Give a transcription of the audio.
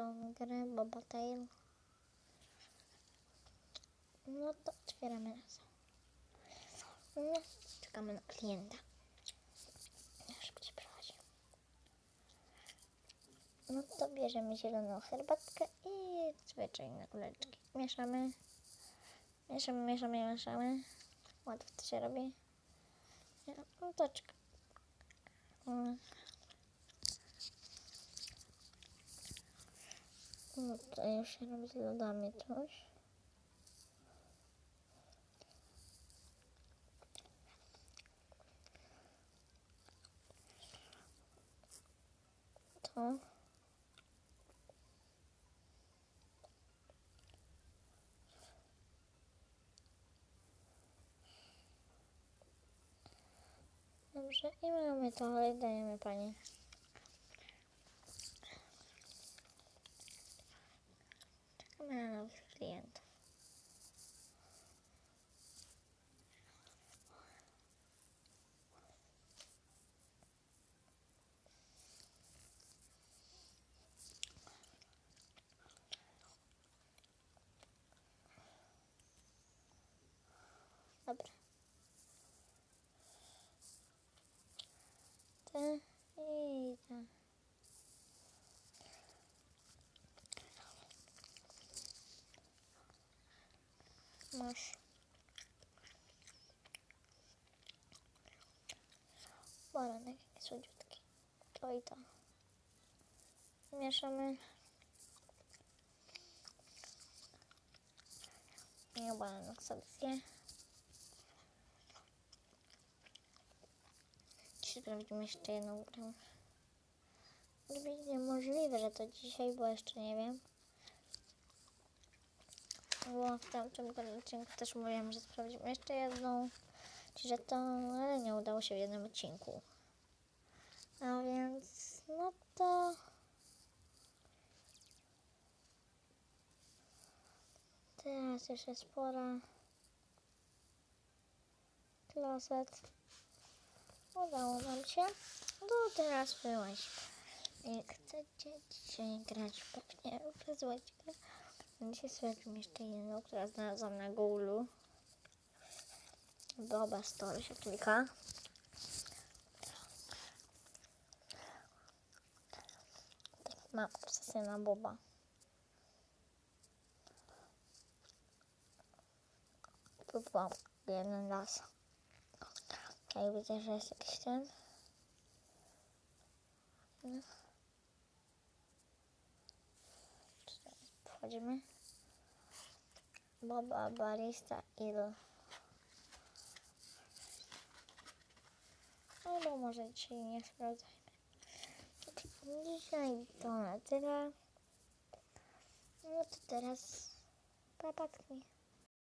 tą grę Boba Tail. No to otwieramy nas. No, czekamy na klienta. Prowadzi. No to bierzemy zieloną herbatkę i zwyczajne kuleczki. Mieszamy. Mieszamy, mieszamy, mieszamy. Łatwo to się robi. No to czekam. No to już się robi z lodami coś. To. Dobrze, i mamy to, ale dajemy pani. Czekamy na nowych klientów. Dobra. Te i Masz. Baranek jaki słodziutki. To i to. Mieszamy. I baranek sobie zje. Dzisiaj sprawdzimy jeszcze jedną grę. Gdyby niemożliwe, że to dzisiaj, bo jeszcze nie wiem. Bo w tamtym odcinku też mówiłam, że sprawdzimy jeszcze jedną. To, ale nie udało się w jednym odcinku. A więc, no to... Teraz już jest pora. Kloset. Udało nam się. No teraz wyłaźmy. Jak chcecie dzisiaj grać pewnie rozłaźcie. Dzisiaj sprawdzimy jeszcze jedną, która znalazłam na Google. Boba Store się klika. Mam obsesję na Boba. Próbowałam jeden raz. Okej, widzę, że jest jakiś ten. No. Wchodzimy. Boba Barista Il. Albo może dzisiaj nie sprawdzajmy. Dzisiaj to na tyle. No to teraz papatki.